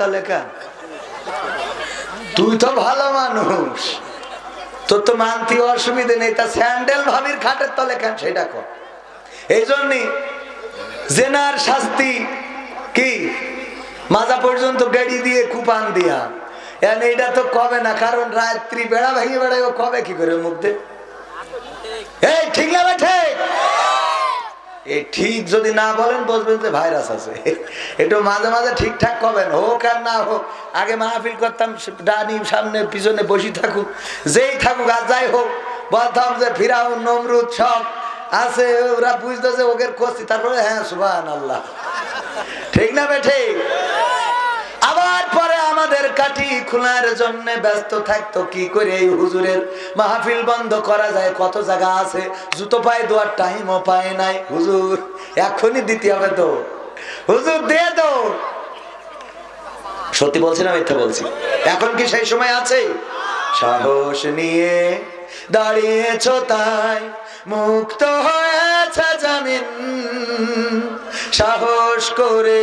তলে কেন তুই তো ভালো মানুষ। তোর তো মানতে অসুবিধে নেই। তা স্যান্ডেল ভাবির খাটের তলে কেন সেটা কর। এই জন্যে জেনার শাস্তি কি? মাজা পর্যন্ত গাড়ি দিয়ে কুপান দিয়া। এখন এইটা তো কবে না? কারণ রাত্রি বেড়া ভেঙে বেড়াই ও কবে কি করে মুখ দে? ঠিক না বেঠে এই ঠিক যদি না বলেন বসবেন যে ভাইরাস আছে। একটু মাঝে মাঝে ঠিকঠাক করবেন হোক আর না হোক, আগে মাহফিল করতাম ডানি সামনে, পিছনে বসি থাকুক, যেই থাকুক আর যাই হোক, বলতাম যে ফিরাও নমরুদ সব আছে, ওরা বুঝতো যে ওকে করছি তারপরে হ্যাঁ সুবাহ আল্লাহ ঠিক না বে পরে আমাদের কাঠি খোলার জন্য ব্যস্ত থাকতো, কি করে এই হুজুরের মাহফিল বন্ধ করা যায়? কত জায়গা আছে? জুতো পায়ে দেওয়ার টাইমও পায় নাই। হুজুর, এখনই দিতে হবে তো। হুজুর দিয়ে তো। সত্যি বলছি না মিথ্যা বলছি? এখন কি সেই সময় আছে? সাহস নিয়ে দাঁড়িয়েছ তাই, মুক্ত হয়েছে জামিন। সাহস করে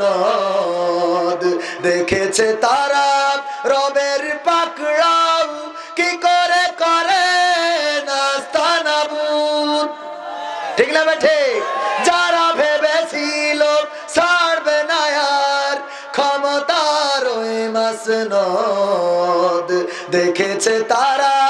মাসনদ দেখেছে তারা রবের পাকড়াও। কি করে করে ঠিক না বেঠে? যারা ভেবেছিল ছাড়বে না আর ক্ষমতার ওই মাসনদ। দেখেছে তারা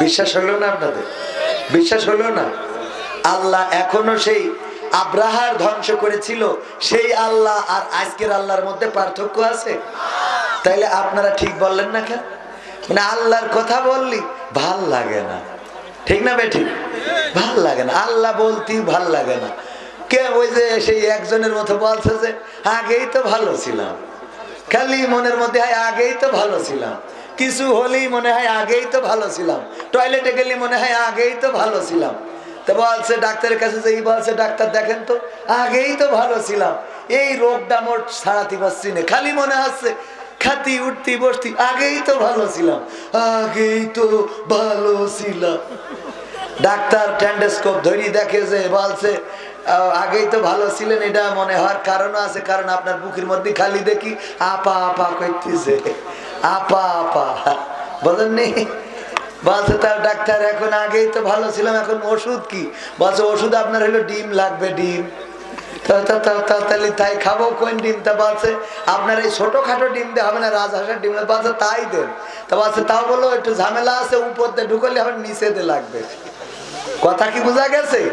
বিশ্বাস হলো না আপনাদের? বিশ্বাস হলো না? আল্লাহ এখনও সেই আব্রাহার ধ্বংস করেছিল, সেই আল্লাহ আর আজকের আল্লাহর মধ্যে পার্থক্য আছে? তাইলে আপনারা ঠিক বললেন না কেন? মানে আল্লাহর কথা বললি, ভালো লাগে না। ঠিক না বেঠিক ভালো লাগে না। আল্লাহ বলতি, ভালো লাগে না। কে ওই যে সেই একজনের মতো বলছে যে, আগেই তো ভালো ছিলাম। খালি মনের মধ্যে আগেই তো ভালো ছিলাম। কিছু হলেই মনে হয় আগেই তো ভালো ছিলাম। টয়লেটে গেলে মনে হয় আগেই তো ভালো ছিলাম। তো বলছে ডাক্তারের কাছে যে বলছে ডাক্তার, দেখেন তো, আগেই তো ভালো ছিলাম। এই রোগটা মোট ছাড়াতে পারছি না। খালি মনে হচ্ছে খাতি, উঠতি, বসতি, আগেই তো ভালো ছিলাম। আগেই তো ভালো ছিলাম। ডাক্তার ট্যান্ডেস্কোপ ধরি দেখে যে, বলছে আগেই তো ভালো ছিলেন, এটা মনে হওয়ার কারণও আছে, কারণ আপনার বুকের মধ্যে খালি দেখি আপা আপা করতেছে। আপা আপা। বলেননি? বলছে, তার ডাক্তার এখন আগেই তো ভালো ছিলাম, এখন ওষুধ কি? বলছে, ওষুধ আপনার হলো ডিম লাগবে, ডিম। তাহলে তাই খাব, কোন ডিম? তা বলছে, আপনার এই ছোটখাটো ডিম দিয়ে হবে না, রাজহাঁসের ডিম বলছে, তাই দেন। তা বলছে, তাও বলো একটু ঝামেলা আছে, উপর দিয়ে ঢুকলে হবে, নিচে দিয়ে লাগবে। কথা কি বোঝা গেছে?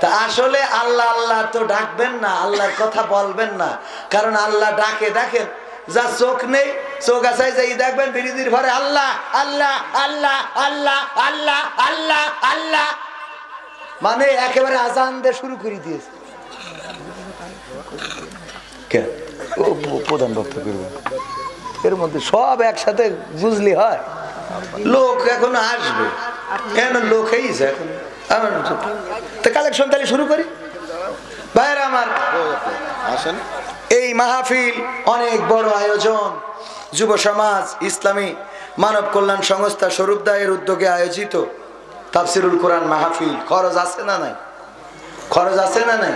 তা আসলে আল্লাহ আল্লাহ তো ডাকবেন না, আল্লাহর কথা বলবেন না। কারণ আল্লাহ ডাকে দেখেন যার চোখ নেই, চোখ আছে যে দেখবেন বিরোধীর ঘরে আল্লাহ আল্লাহ আল্লাহ আল্লাহ আল্লাহ আল্লাহ আল্লাহ। মানে একেবারে আজান দিয়ে শুরু করে দিয়েছে? প্রধান এর মধ্যে সব একসাথে হয়। লোক এখন আসবে। কেন? লোক কালেকশন তাহলে শুরু করি। আমার আসেন। এই মাহফিল অনেক বড় আয়োজন। যুব সমাজ, ইসলামী, মানব কল্যাণ সংস্থা স্বরূপ দায়ের উদ্যোগে আয়োজিত তাফসিরুল কোরআন মাহফিল। খরচ আছে না নাই? খরচ আছে না নাই?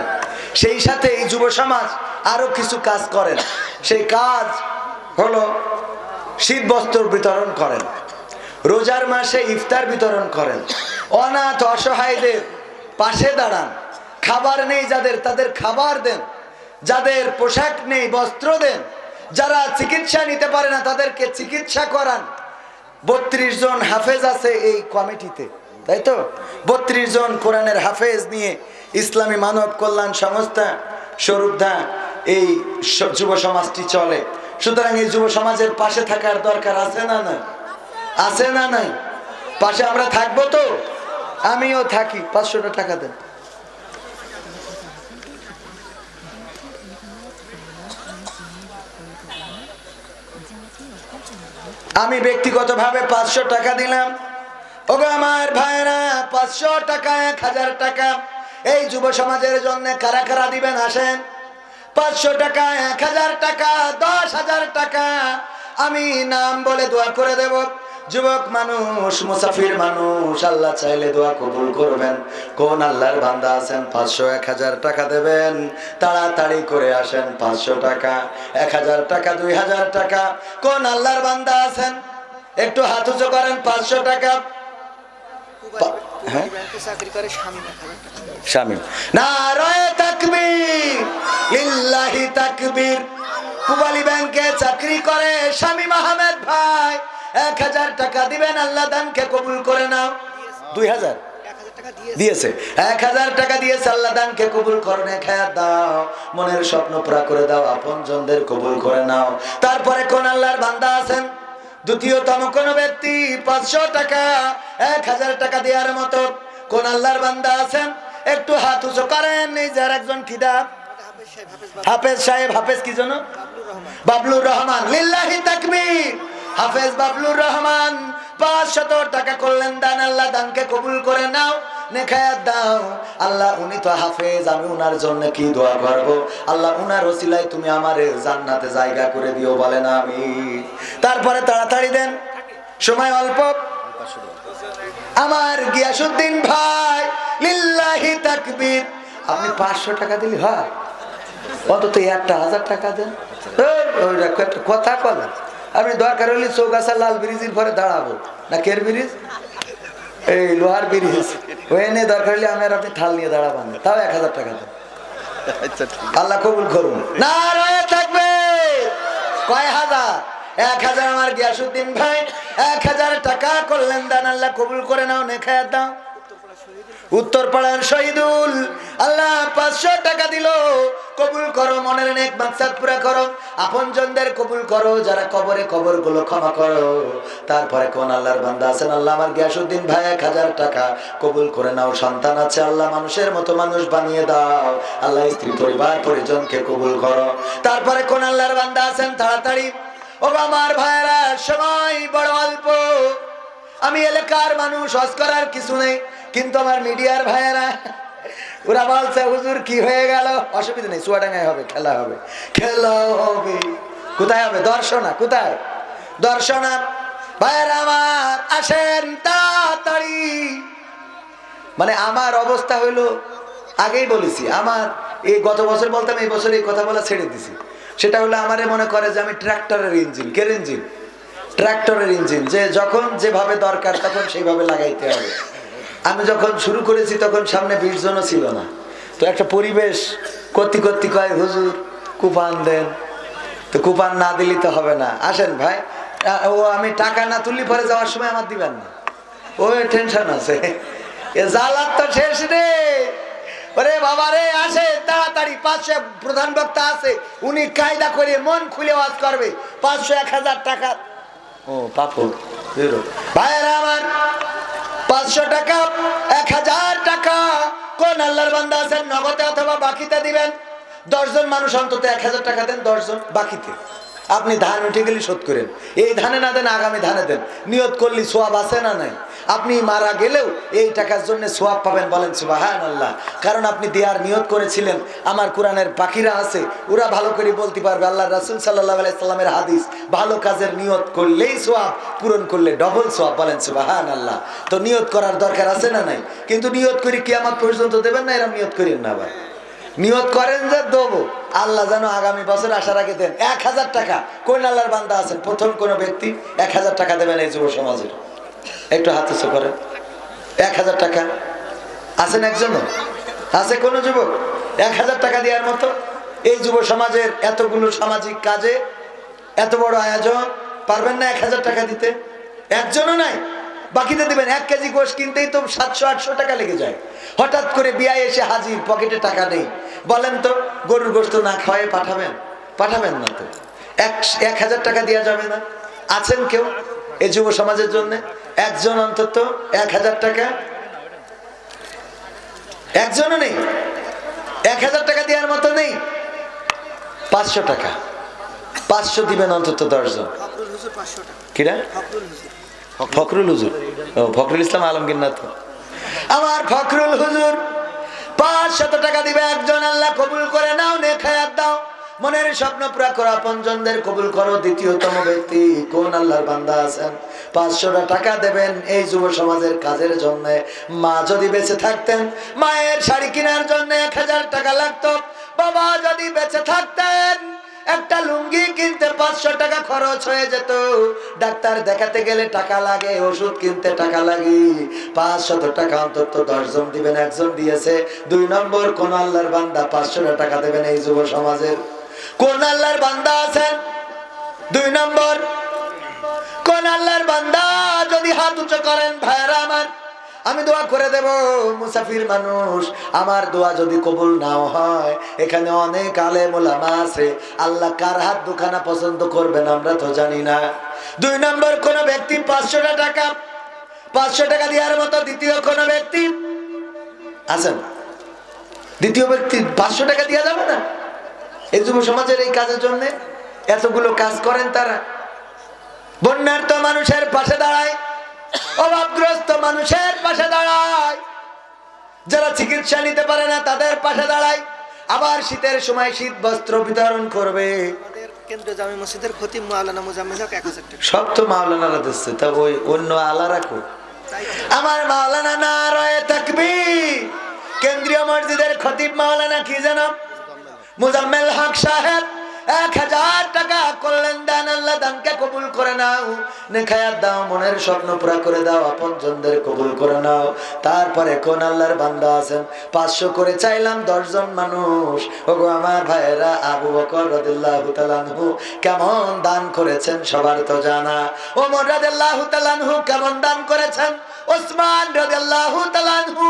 সেই সাথে এই যুব সমাজ আরও কিছু কাজ করেন। সেই কাজ হলো শীত বস্ত্র বিতরণ করেন। রোজার মাসে ইফতার বিতরণ করেন। অনাথ অসহায়দের পাশে দাঁড়ান। খাবার নেই যাদের, তাদের খাবার দেন। যাদের পোশাক নেই, বস্ত্র দেন। যারা চিকিৎসা নিতে পারে না, তাদেরকে চিকিৎসা করান। বত্রিশ জন হাফেজ আছে এই কমিটিতে, তাই তো? বত্রিশ জন কোরআনের হাফেজ নিয়ে ইসলামী মানব কল্যাণ সংস্থা স্বরূপদা এই যুব সমাজটি চলে। সুতরাং এই যুব সমাজের পাশে থাকার দরকার আছে না না আছে না নাই? পাশে আমরা থাকব তো? আমিও থাকি। পাঁচশোটা টাকা দেন। আমি ব্যক্তিগতভাবে পাঁচশো টাকা দিলাম। ওগো আমার ভাইরা পাঁচশো টাকা, এক হাজার টাকা। এই যুব সমাজের জন্য কারা কারা দিবেন আসেন? পাঁচশো টাকা, এক হাজার টাকা, দশ হাজার টাকা। আমি নাম বলে দোয়া করে দেব। যুবক মানুষ, মুসাফির মানুষ, আল্লাহ চাইলে দোয়া কবুল করবেন। কোন আল্লাহর বান্দা আছেন, পাঁচশো, এক হাজার টাকা দেবেন। তাড়াতাড়ি করে আসেন, পাঁচশো টাকা, এক হাজার টাকা, দুই হাজার টাকা। কোন আল্লাহর বান্দা আছেন? একটু হাত উঁচু করেন, পাঁচশো টাকা। হ্যাঁ? চাকরি করে স্বামী আহমেদ ভাই। এক হাজার টাকা দিবেন, আল্লাহ দানকে কবুল করে নাও। দুই হাজার? দিয়েছে। এক হাজার টাকা দিয়েছে, আল্লাহ দানকে কবুল করো না খেয়ার দাও। মনের স্বপ্ন পুরা করে দাও আপন কবুল করে নাও। তারপরে কোন আল্লাহর বান্দা আছেন? দ্বিতীয়তম কোন ব্যক্তি, পাঁচশো টাকা, এক হাজার টাকা দেওয়ার মতো কোন আল্লাহর বান্দা আছেন? একটু হাত উঁচু করেন নিজের একজন খিদা। হাফেজ সাহেব, হাফেজ কি জন্য বাবলুর রহমান, লিল্লাহি তাকবীর। হাফেজ বাবলুর রহমান পাঁচশত টাকা করলেন, দান আল্লাহ দানকে কবুল করে নাও হাফেজ, আমি উনার জন্য কি সময় অল্প। আমার গিয়াসুদ্দিন ভাই, লিল্লাহি তাকবীর। আপনি পাঁচশো টাকা দিলে হয়? অন্তত একটা হাজার টাকা দেন। ওই একটা কথা বলেন। আমি দরকার হলে চৌগাছা লাল ব্রিজের পরে দাঁড়াবো। না কের ব্রিজ? এই লোহার ব্রিজ। ওই নিয়ে দরকার হলে আমি আর আপনি থাল নিয়ে দাঁড়াবেন তাও এক হাজার টাকা দেন আচ্ছা আল্লাহ কবুল করুন। না রয়ে থাকবে। কয় হাজার? এক হাজার আমার গিয়াসুদ্দিন ভাই এক হাজার টাকা করলেন দান আল্লাহ কবুল করে নাও নেখায় দাও। উত্তর পাড়ার শহীদুল। আল্লাহ পাঁচশো টাকা দিল। কবুল করো, মনের নেক মাকসাদ পুরা করো। আপন জনদের কবুল করো, যারা কবরে কবরগুলো ক্ষমা করো। তারপরে কোন আল্লাহর বান্দা আছেন? আল্লাহ আমার গিয়াসুদ্দিন ভাই, এক হাজার টাকা কবুল করে নাও, সন্তান আছে। আল্লাহ মানুষের মতো মানুষ বানিয়ে দাও। আল্লাহ স্ত্রী পরিবার পরিজনকে কবুল করো। তারপরে কোন আল্লাহর বান্দা আছেন? তাড়াতাড়ি। ও আমার ভাইয়েরা সময় বড় অল্প। আমি এলাকার মানুষ হজ করার কিছু নেই। কিন্তু আমার মিডিয়ার ভাইয়েরা, ওরা বলছে, হুজুর, কি হয়ে গেল? অসুবিধা নেই চুয়াডাঙ্গায় হবে, খেলা হবে। খেলা হবে? কোথায় হবে? দর্শনা, কোথায়? দর্শনা, ভাইয়েরা আমার আসেন তাড়াতাড়ি। মানে আমার অবস্থা হইল, আগেই বলেছি, আমার এই গত বছর বলতাম এই বছর এই কথা বলা ছেড়ে দিছি। সেটা হলো আমারে মনে করে যে আমি ট্রাক্টরের ইঞ্জিন। কের ইঞ্জিন? ট্রাক্টরের ইঞ্জিন। যে যখন যেভাবে দরকার, তখন সেইভাবে লাগাইতে হবে। আমি যখন শুরু করেছি তখন সামনে বিশ জনও ছিল না। তো একটা পরিবেশ কর্তি কর্তি কয় হুজুর কুপান দেন। তো কুপান না দিলে তো হবে না। আসেন ভাই ও আমি টাকা না তুললি পরে যাওয়ার সময় আমার দিবেন না। ও টেনশন আছে। এ জ্বালার তো শেষ রে। ওরে বাবা রে আসে তাড়াতাড়ি পাঁচশো প্রধান বক্তা আছে উনি কায়দা করে মন খুলে ওয়াজ করবে। পাঁচশো এক হাজার টাকা। ও পাপু ভাইয়েরা আমার পাঁচশো টাকা, এক হাজার টাকা। কোন আল্লাহর বান্দা আছেন? নগদে অথবা বাকিতে দিবেন? দশজন মানুষ অন্তত এক হাজার টাকা দেন, দশজন বাকিতে। আপনি ধান উঠে গেলে শোধ করেন। এই ধানে না দেন, আগামী ধানে দেন। নিয়ত করলে সোয়াব আছে না নাই? আপনি মারা গেলেও এই টাকার জন্য সোয়াব পাবেন বলেন সুবাহান আল্লাহ কারণ আপনি দেয়ার নিয়ত করেছিলেন। আমার কোরআনের পাখিরা আছে, ওরা ভালো করে বলতে পারবে। আল্লাহ রাসুল সাল্লাহ আলাইসাল্লামের হাদিস, ভালো কাজের নিয়ত করলেই সোয়াব, পূরণ করলে ডবল সোয়াব বলেন সুবাহান আল্লাহ তো নিয়ত করার দরকার আছে না নাই? কিন্তু নিয়ত করি কি আমার পর্যন্ত দেবেন না, এরম নিয়ত করেন না আবার নিয়ত করেন যে দেবো। আল্লাহ যেন আগামী বছর আসার আগে দেন। এক হাজার টাকা। কোন আল্লাহর বান্দা আছেন? প্রথম কোন ব্যক্তি এক হাজার টাকা দেবেন এই যুব সমাজের। একটু হাত উঁচু করেন। এক হাজার টাকা। আছেন একজন আছে কোন যুবক? এক হাজার টাকা দেওয়ার মতো? এই যুব সমাজের এতগুলো সামাজিক কাজে এত বড় আয়োজন, পারবেন না এক হাজার টাকা দিতে? একজনও নাই। বাকিতে দিবেন এক কেজি গোশ কিনতেই তো সাতশো আটশো টাকা লেগে যায়। হঠাৎ করে বিয়ায় এসে হাজির পকেটে টাকা নেই। বলেন তো গরুর গোস্ত না খাওয়াই পাঠাবেন? পাঠাবেন না তো। এক এক হাজার টাকা দেওয়া যাবে না। আছেন কেউ এই যুব সমাজের জন্য? একজন অন্তত এক হাজার টাকা? একজনও নেই। এক হাজার টাকা দেওয়ার মতো নেই। পাঁচশো টাকা। পাঁচশো দিবেন অন্তত দশজন। কিরা? ফখরুল হুজুর। ফখরুল ইসলাম আলমগীর না তো আমার ফখরুল হুজুর, পাঁচ শত টাকা দিবে একজন, আল্লাহ কবুল করে নাও নে খায়াত দাও। মনের স্বপ্ন পুরা করো, আপনজনদের কবুল করো, দ্বিতীয়তম ব্যক্তি কোন আল্লাহর বান্দা আছেন? পাঁচশোটা টাকা দেবেন এই যুব সমাজের কাজের জন্য। মা যদি বেঁচে থাকতেন, মায়ের শাড়ি কেনার জন্য এক হাজার টাকা লাগতো। বাবা যদি বেঁচে থাকতেন একটা লুঙ্গি কিনতে পাঁচশো টাকা খরচ হয়ে যেত। ডাক্তার দেখাতে গেলে টাকা লাগে, ওষুধ কিনতে টাকা লাগে। পাঁচশত টাকা অন্তত দশজন দিবেন, একজন দিয়েছে। দুই নম্বর, কোন আল্লাহর বান্দা পাঁচশো টাকা দেবেন এই যুব সমাজের। কোন আল্লাহর বান্দা আছেন? দুই নম্বর, কোন আল্লাহর বান্দা যদি হাত উঁচু করেন ভাইরা আমার আমি দোয়া করে দেব, মুসাফির মানুষ। আমার দোয়া যদি কবুল নাও হয়, এখানে অনেক আলেম ওলামা আছে। আল্লাহ কার হাত দুখানা পছন্দ করবেন আমরা তো জানি না। দুই নম্বর, কোন ব্যক্তি পাঁচশোটা টাকা, পাঁচশো টাকা দেওয়ার মতো দ্বিতীয় কোন ব্যক্তি আছেন দ্বিতীয় ব্যক্তি পাঁচশো টাকা দেওয়া যাবে না? এই যুব সমাজের এই কাজের জন্য এতগুলো কাজ করেন তারা। বন্যার্থ মানুষের পাশে দাঁড়ায়। অভাবগ্রস্ত মানুষের পাশে দাঁড়ায়। যারা চিকিৎসা নিতে পারে না তাদের পাশে দাঁড়ায়। আবার শীতের সময় শীত বস্ত্র বিতরণ করবে। কেন্দ্রীয় জামি মসজিদের খতিব মাওলানা মুজাম্মেল হক এক হাজার টাকা। সব তো মাওলানারা দিচ্ছে তা ওই অন্য আলা রাখো আমার মাওলানা না রয়ে থাকবি কেন্দ্রীয় মসজিদের খতিব মাওলানা কি জানো মুজাম্মেল হক সাহেব। এক হাজার টাকা করলেন আল্লাহ দানকে কবুল করে নাও। দাও, মনের স্বপ্ন পুরা করে দাও কবুল করে নাও। তারপরে কোন আল্লাহর বান্দা আছেন? পাঁচশো করে চাইলাম, দশজন মানুষ। ওগো আমার ভাইয়েরা, আবু বকর রদিল্লাহু তাআলাহু কেমন দান করেছেন সবার তো জানা। ওমর রাদিয়াল্লাহু তাআলাহু কেমন দান করেছেন? ওসমান রাদিয়াল্লাহু তাআলাহু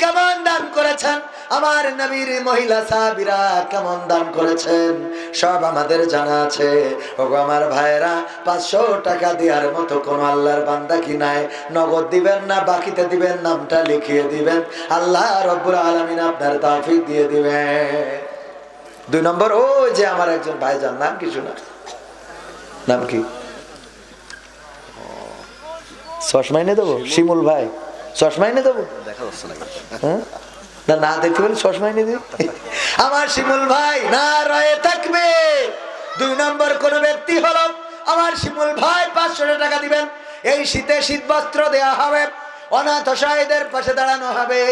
কেমন দান করেছেন? আমার নবীর মহিলা সাহাবীরা কেমন দান করেছেন? সব আমাদের জানা আছে। ওগো আমার ভাইরা পাঁচশো টাকা দেওয়ার মতো কোন আল্লাহর বান্দা কি নাই? নগদ দিবেন না, বাকিতে দিবেন, নামটা লিখিয়ে দিবেন। আল্লাহ রব্বুল আলামিন আপনার তৌফিক দিয়ে দিবেন। দুই নম্বর ও যে আমার একজন ভাইজান, নাম কিছু না নাম কি? চশমা এনে দেবো? শিমুল ভাই চশমা এনে দেবো? হ্যাঁ? না না দেখতে পেলে চশমা এনে দিই। আমার শিমুল ভাই না রয়ে থাকবে। দুই নম্বর কোন ব্যক্তি হলো, আমার শিমুল ভাই পাঁচশো টাকা দিবেন। এই শীতে শীত বস্ত্র দেয়া হবে। অনাথ অসহায়দের পাশে দাঁড়ানো হবে।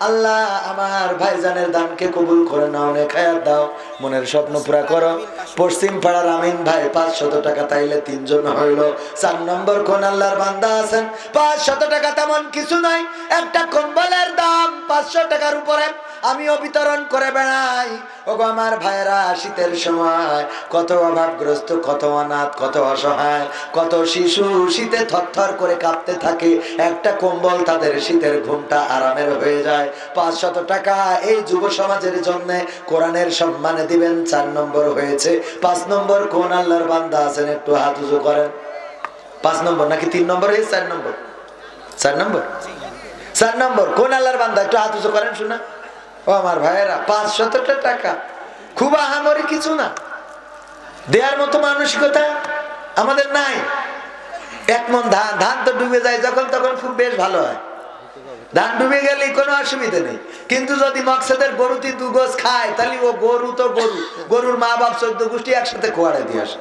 আল্লাহ আমার ভাইজানের দানকে কবুল করে নাও নেখায়াত দাও। মনের স্বপ্ন পুরা করো। পশ্চিম পাড়ার আমিন ভাই, পাঁচশত টাকা তাইলে তিনজন হইল। চার নম্বর কোন আল্লাহর বান্দা আছেন? পাঁচশত টাকা তেমন কিছু নাই। একটা কম্বলের দাম পাঁচশো টাকার উপরে। আমিও বিতরণ করে বেড়াই। ওগো আমার ভাইয়েরা, শীতের সময় কত অভাবগ্রস্ত, কত অনাথ, কত অসহায়, কত শিশু শীতে থরথর করে কাঁপতে থাকে। একটা কম্বল তাদের শীতের ঘুমটা আরামের হয়ে যায়। পাঁচশত টাকা এই যুব সমাজের জন্য কোরআনের সম্মানে দিবেন, চার নম্বর হয়েছে। পাঁচ নম্বর কোন আল্লাহর বান্দা আছেন, একটু হাত উজু করেন। পাঁচ নম্বর নাকি তিন নম্বর হয়েছে চার নম্বর? চার নম্বর? চার নম্বর কোন আল্লাহর বান্দা, একটু হাত উঁচু করেন শোনা ও আমার ভাইয়েরা পাঁচশতটা টাকা। খুব আহামরি কিছু না। দেওয়ার মতো মানসিকতা আমাদের নাই। এক মন ধান ধান তো ডুবে যায় যখন তখন খুব বেশ ভালো হয়। ধান ডুবে গেলে কোনো অসুবিধা নেই। কিন্তু যদি মকসদের গরুটি দু গোছ খায় তাহলে ও গরু তো গরু। গরুর মা বাপ চোদ্দ গোষ্ঠী একসাথে খোয়াড়ে দিয়ে আসে।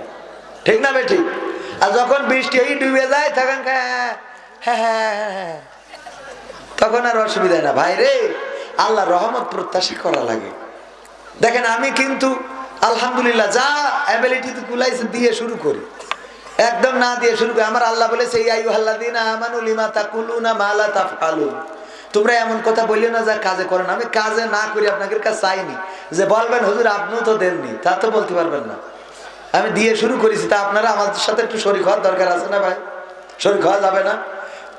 ঠিক না বে ঠিক আর যখন বৃষ্টি হয়ে ডুবে যায় তখন খায়, হ্যাঁ হ্যাঁ হ্যাঁ হ্যাঁ তখন আর অসুবিধা না ভাই রে আল্লাহ রহমত প্রত্যাশা করা লাগে। দেখেন, আমি কিন্তু আলহামদুলিল্লাহ যা অ্যাবিলিটি কুলাইছে দিয়ে শুরু করি। একদম না দিয়ে শুরু করি। আমার আল্লাহ বলেছে এই আয়ু আল্লাহ দিন আমানুল ইমা তাকুলুনা মালা তাফআলুন। তোমরা এমন কথা বলিও না যা কাজে করেন আমি কাজে না করি, আপনাদের কাছে চাইনি। যে বলবেন, হুজুর, আপনিও তো দেননি তা তো বলতে পারবেন না। আমি দিয়ে শুরু করেছি, তা আপনারা আমাদের সাথে একটু শরীর হওয়ার দরকার আছে না ভাই? শরীর হওয়া যাবে না।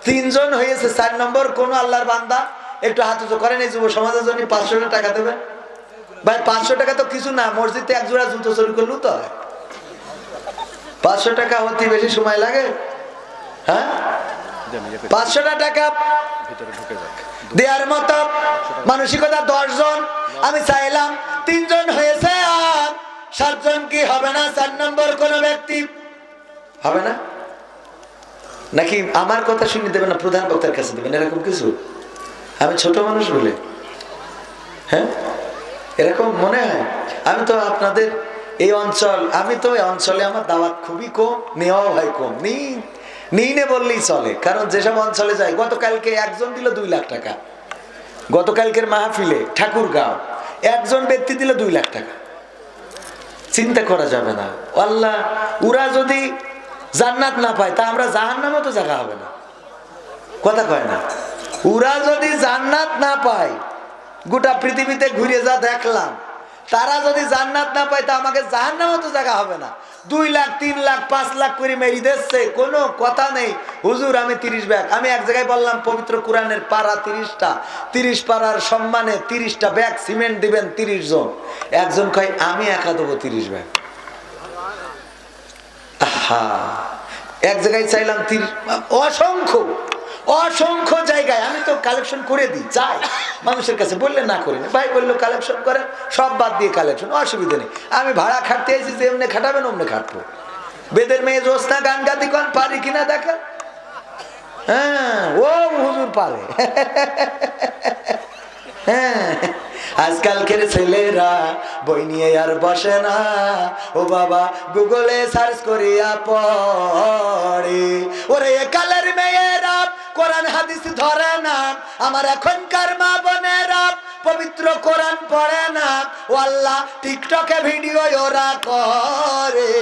তিনজন হয়েছে, চার নম্বর কোন আল্লাহর বান্দা একটু হাত উঁচু করেন, এই যুব সমাজের জন্য পাঁচশো টাকা দেবে ভাই, পাঁচশো টাকা তো কিছু না, মসজিদে এক জোড়া জুতো চুরি করলেও তো পাঁচশো টাকা অতি বেশি সময় লাগে। হ্যাঁ? পাঁচশোটা টাকা দেওয়ার মতো মানসিকতা দশজন, আমি চাইলাম তিনজন হয়েছে সাতজন কি হবে না? চার নম্বর কোন ব্যক্তি হবে না? নাকি আমার কথা শুনে দেবেন না? প্রধান বক্তার কাছে দেবেন, এরকম কিছু? আমি ছোট মানুষ বলে। হ্যাঁ? এরকম মনে হয়? আমি তো আপনাদের এই অঞ্চল, আমি তো এই অঞ্চলে আমার দাওয়াত খুবই কম, নেওয়াও হয় কম। নিই নিই নে বললেই চলে। কারণ যেসব অঞ্চলে যাই, গতকালকে একজন দিল দুই লাখ টাকা। গতকালকের মাহফিলে, ঠাকুরগাঁও, একজন ব্যক্তি দিল দুই লাখ টাকা। চিন্তা করা যাবে না। আল্লাহ, ওরা যদি জান্নাত না পায়, তা আমরা জাহান্নামও তো জায়গা হবে না। কথা কয় না। ওরা যদি জান্নাত না পায়, গোটা পৃথিবীতে ঘুরে যা দেখলাম, তারা যদি জান্নাত না পায়, তা আমাকে জাহান্নামও তো জায়গা হবে না। দুই লাখ, তিন লাখ, পাঁচ লাখ করে মেরি দিচ্ছে, কোনো কথা নেই। হুজুর, আমি তিরিশ ব্যাগ। আমি এক জায়গায় বললাম, পবিত্র কোরআনের পাড়া তিরিশটা। তিরিশ পাড়ার সম্মানে তিরিশটা ব্যাগ সিমেন্ট দিবেন তিরিশ জন। একজন কয়, আমি একা দেবো তিরিশ ব্যাগ। আহা! এক জায়গায় চাইলাম তিরিশ অসংখ্য। অসংখ্য জায়গায় আমি তো কালেকশন করে দিই চাই মানুষের কাছে বললে না করি ভাই বলল কালেকশন করেন সব বাদ দিয়ে কালেকশন অসুবিধা নেই। আমি ভাড়া খাটতে এসেছি যে এমনি খাটাবেন অমনি খাটবো। বেদের মেয়ে জোসনা গান গাতি কন, পারি কিনা দেখা হ্যাঁ ও হুজুর পারে। হ্যাঁ আজকালকের ছেলেরা বই নিয়ে আর বসে না। ও বাবা, গুগলে সার্চ করিয়া পড়ে। ওরে এ কালের মেয়েরা কোরআন হাদিস ধরে না। আমার এখনকার মা বোনেরা পবিত্র কোরআন পড়ে না। ও আল্লাহ, টিকটকে ভিডিও ওরা করে।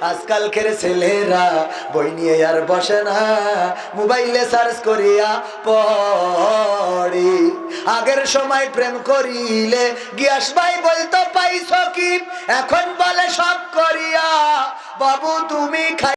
আজকালকের ছেলেরা বই নিয়ে আর বসে না। মোবাইলে সার্চ করিয়া পড়ে। আগের সময় প্রেম করিলে গিয়াস ভাই বলতো, পাইছ কি? এখন বলে, সব করিয়া। বাবু, তুমি খাই